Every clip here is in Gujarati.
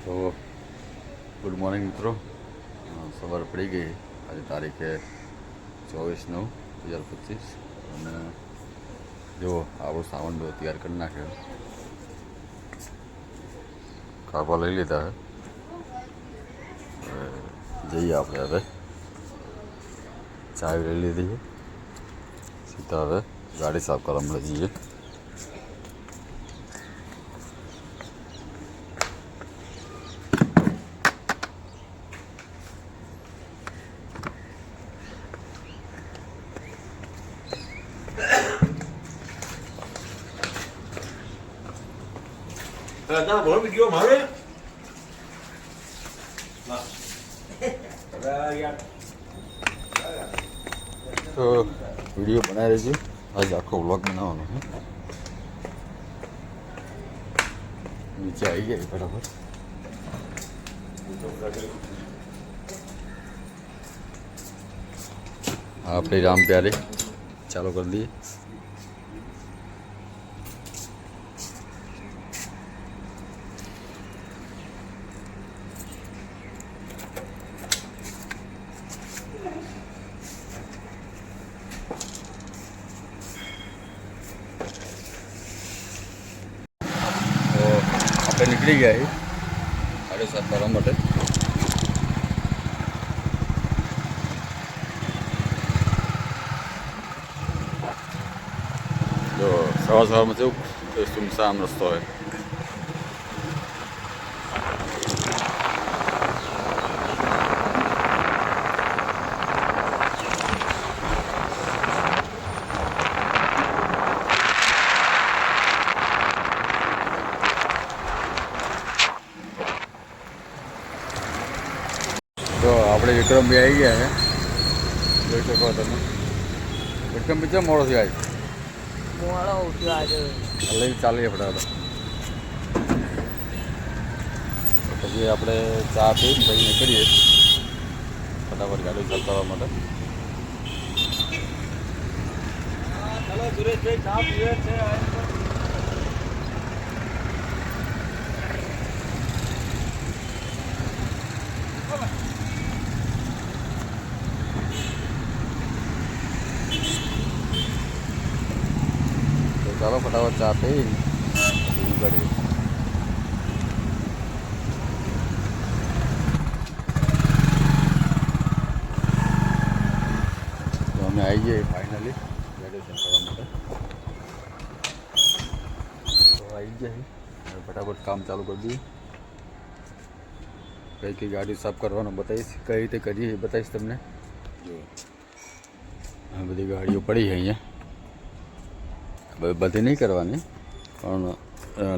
તો ગુડ મોર્નિંગ મિત્રો અ, સવાર પડી ગઈ આજે તારીખે ચોવીસ નવ બે હજાર પચીસ અને જો આપણો સામાન બધો તૈયાર કરી નાખ્યો કાપા લઈ લીધા હે હવે જઈએ આપણે હવે ચાય લઈ લીધી છે સીધા હવે ગાડી સાફ કરવા મળે જઈએ ના ભણ વિડીયો મારે તો વિડીયો બનાવી રહેજો આજે આખો વ્લોગ બનાવવાનો છે નીચે આવી ગયા બરાબર હા આપણી રામ પ્યારે ચાલુ કરી દઈએ તો આપણે નીકળી ગયા છીએ સાડે સાત કરવા માટે જો સવાર સવારમાં કેવું કે સુમસામ રસ્તો હોય તો આપણે વિક્રમભાઈ આવી ગયા છે જોઈ શકો તમે વિક્રમ બીજા મોડો થયો આજે મોડો ઉઠ્યો આજે લઈ ચાલીએ ફટાફટ પછી આપણે ચા પી પછી નીકળીએ. ફટાફટ ગાડી ચલાવવા માટે. ચાલો, સુરેશભાઈ, ચા પીવે છે. ચાલો ફટાફટ ચા પી પછી નીકળીએ તો અમે આવી જઈએ ફાઇનલી ગ્રેજ્યુએશન કરવા માટે તો આવી ગયા છીએ. હવે ફટાફટ કામ ચાલુ કરી દઈએ કઈ કઈ ગાડી સાફ કરવાનું બતાવીશ કઈ રીતે કરીએ એ બતાવીશ તમને જો આ બધી ગાડીઓ પડી છે અહીંયા બ- બધી નહીં કરવાની, પણ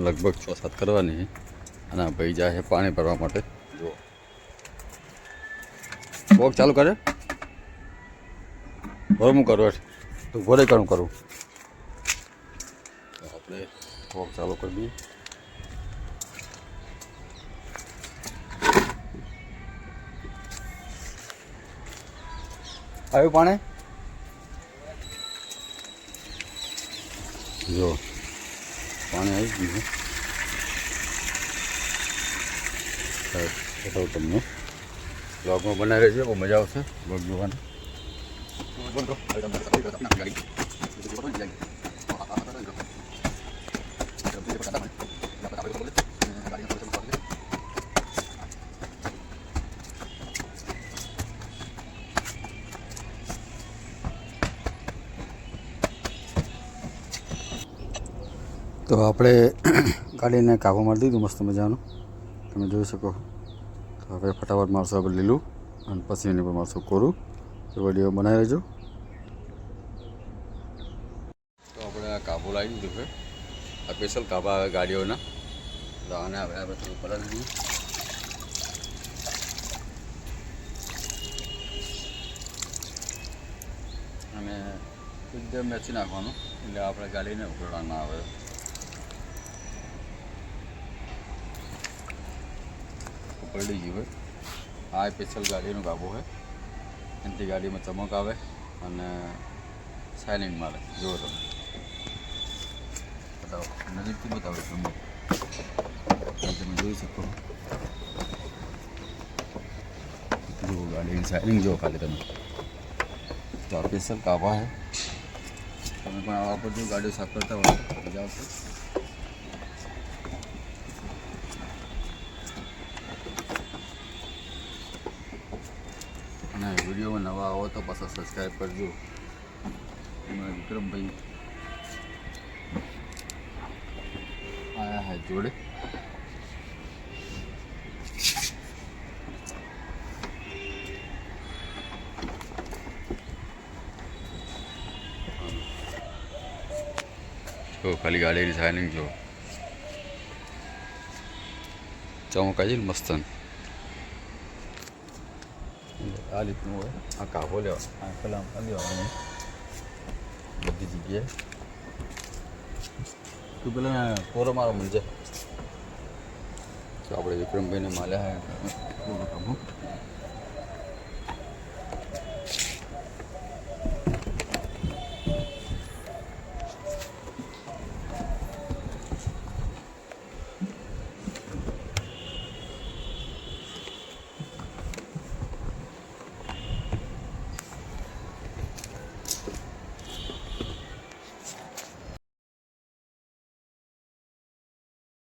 લગભગ છ સાત કરવાની અને ભાઈ જાય છે પાણી ભરવા માટે. જુઓ. વોક ચાલુ કરે? બરાબર હું કરું. તો ઘોડે કરું કરું. આપણે વોક ચાલુ કરી દઈએ. આવ્યું પાણી? જો પાણી આવી ગયું બતાવું તમને. બ્લોગમાં બનાવી છે બહુ મજા આવશે બ્લોગ જોવાની. તો આપણે ગાડીને કાબુ મારી દીધું મસ્ત મજાનું. તમે જોઈ શકો. તો હવે ફટાફટ મારશું આપણે લીલું અને પછી એની પર મારશું કોરું. તો વીડિયો બનાવી લેજો તો આપણે આ કાબુ લાવી દીધું છે. આ સ્પેશિયલ કાબા આવે ગાડીઓના. તો આને હવે આપણે થોડું પલાળી દઈએ અને એકદમ મેચી નાખવાનું. એટલે આપણે ગાડીને ઉકળવા ના આવે. પલડી ગયું હોય આ સ્પેશિયલ ગાડીનો ગાબો હોય એનાથી ગાડીમાં ચમક આવે અને સાઇનિંગ મારે જોવો તમે બતાવો નજીકથી બતાવું છું તમે જોઈ શકો જુઓ ગાડીની સાઇનિંગ જુઓ ખાલી તમે તો આ સ્પેશિયલ કાબા છે તમે પણ આવા પર જો ગાડીઓ સાફ કરતા હોય મજા આવશે અને વિડીયોમાં નવા આવો તો પાછા સબસ્ક્રાઈબ કરજો. વિક્રમભાઈ આયા હે જોડે. જો, ખાલી ગાડીની સાઇનિંગ જો. ચમકાજી મસ્તન. આ રીતનું હોય આ કાપો લેવા આ પેલા લેવાનું બધી જગ્યાએ તું પેલા કોરો મારો મળજે તો આપણે વિક્રમભાઈને માલ્યા પૂરું કામ.